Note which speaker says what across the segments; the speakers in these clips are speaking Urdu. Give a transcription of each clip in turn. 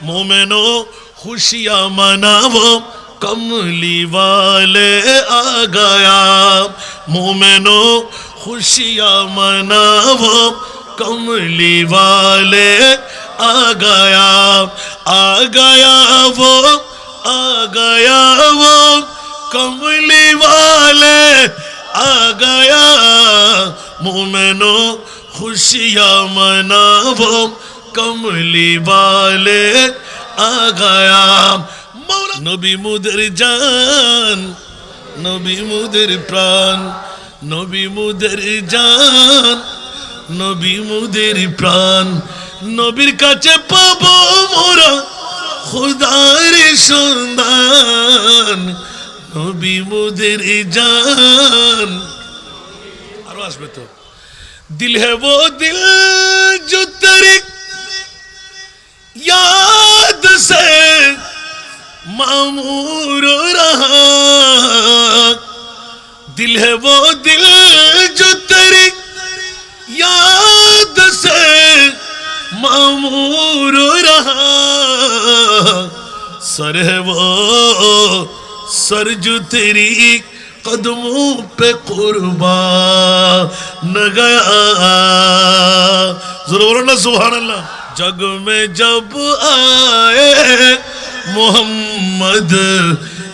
Speaker 1: مومنو، خوشیاں مناو، کملی والے آ گیا۔ مومنو، خوشیاں مناو، کملی والے آ گیا۔ آ گیا وہ، آ گیا وہ، کملی والے آ گیا۔ مومنو، خوشیاں مناو কমলি বালে আগায়াম। নবী মুদের জান, নবী মুদের প্রাণ, নবী মুদের জান, নবী মুদের প্রাণ। নবীর কাছে পাবো মোরা খুদার সন্ধান, নবী মুদের জান। আরও আসবে তো। দিল হে ও দিল জুতরিক یاد سے معمور رہا۔ دل ہے وہ دل جو تیری یاد سے معمور رہا۔ سر ہے وہ، سر جو تیری قدموں پہ قربا نہ گیا۔ ضرور نہ سبحان اللہ۔ جگ میں جب آئے محمد،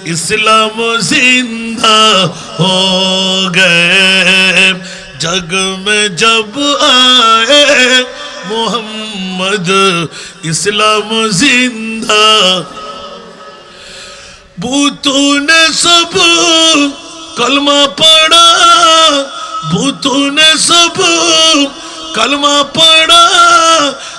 Speaker 1: اسلام زندہ ہو گئے۔ جگ میں جب آئے محمد، اسلام زندہ۔ بوتوں نے سب کلمہ پڑا بوتوں نے سب کلمہ پڑا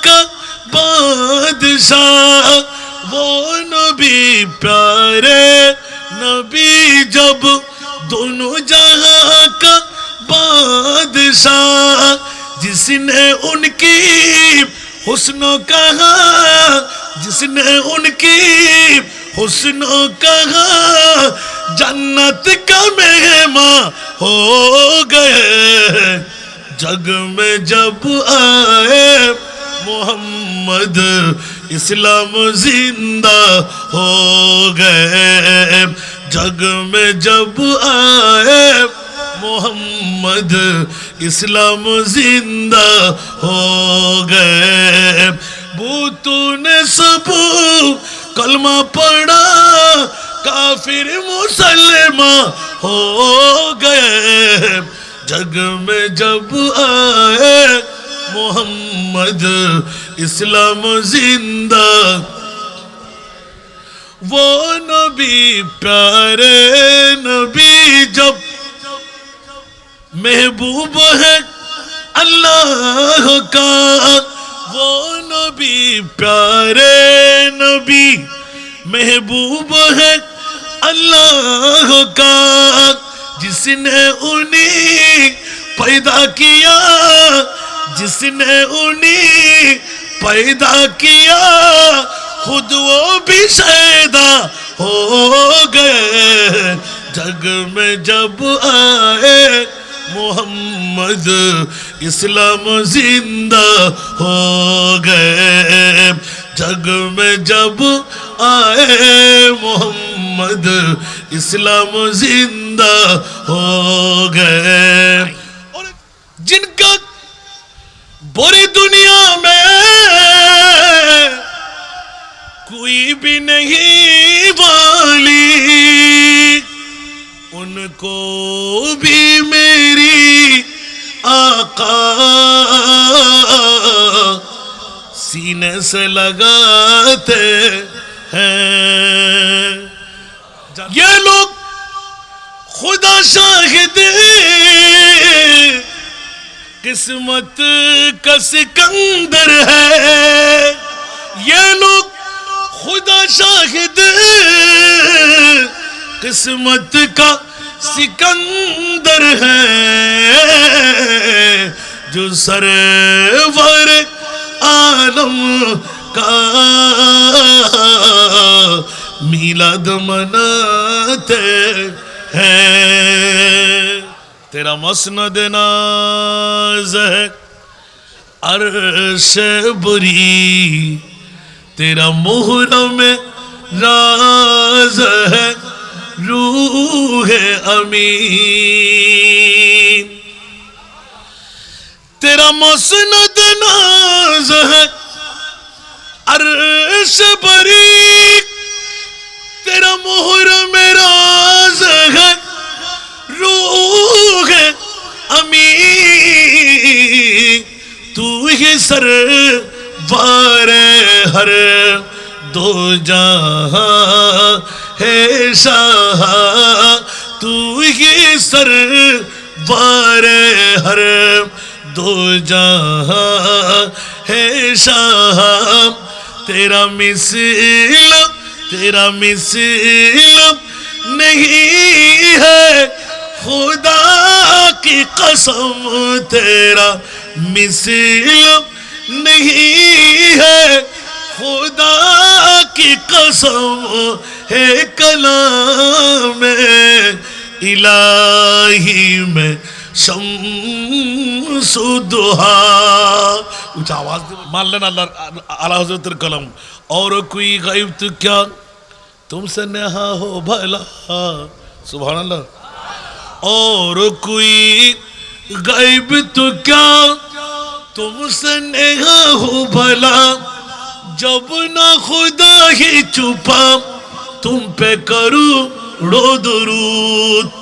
Speaker 1: کا بادشاہ، وہ نبی پیارے۔ نبی جب دونوں جہاں کا بادشاہ، جس نے ان کی حسن کہا جس نے ان کی حسن کہا جنت کا مہمان ہو گئے۔ جگ میں جب آئے محمد، اسلام زندہ ہو گئے جگ میں جب آئے محمد، اسلام زندہ ہو گئے بوتوں نے سب کلمہ پڑا کافر مسلمہ ہو گئے جگ میں جب آئے محمد اسلام زندہ۔ وہ نبی پیارے نبی جب محبوب ہے اللہ کا۔ وہ نبی پیارے نبی محبوب ہے اللہ کا۔ جس نے انہیں پیدا کیا جس نے انہیں پیدا کیا، خود وہ بھی شیدا ہو گئے۔ جگ میں جب آئے محمد، اسلام زندہ ہو گئے۔ جگ میں جب آئے محمد، اسلام زندہ ہو گئے۔ بری دنیا میں کوئی بھی نہیں والی، ان کو بھی میری آقا سینے سے لگاتے ہیں۔ یہ لوگ خدا شاہد قسمت کا سکندر ہے۔ یہ لوگ خدا شاہد قسمت کا سکندر ہے۔ جو سرور عالم کا میلاد مناتے ہیں۔ تیرا مسند ناز ہے عرش بری تیرا محرم راز ہے روح امین تیرا مسند ناز ہے عرش بری تیرا محرم ہی سر بار ہر دو جہاں ہے شاہ، تو ہی سر بار ہر دو جہاں ہے شاہ۔ تیرا مثل تیرا مثل نہیں ہے، خدا کی قسم تیرا مثل نہیں ہے۔ خدا کی قسم ہے کلام الہی میں شمس دہا اونچا آواز دے۔ مان لینا اللہ اعلیٰ حضرت کلم اور کوئی غیب تو کیا؟ تم سے نہا ہو بھلا۔ سبحان اللہ۔ اور کوئی غیب تو کیا؟ تم سے نہا ہو بھلا جب نہ خدا ہی چھپا تم پہ کرو رو درود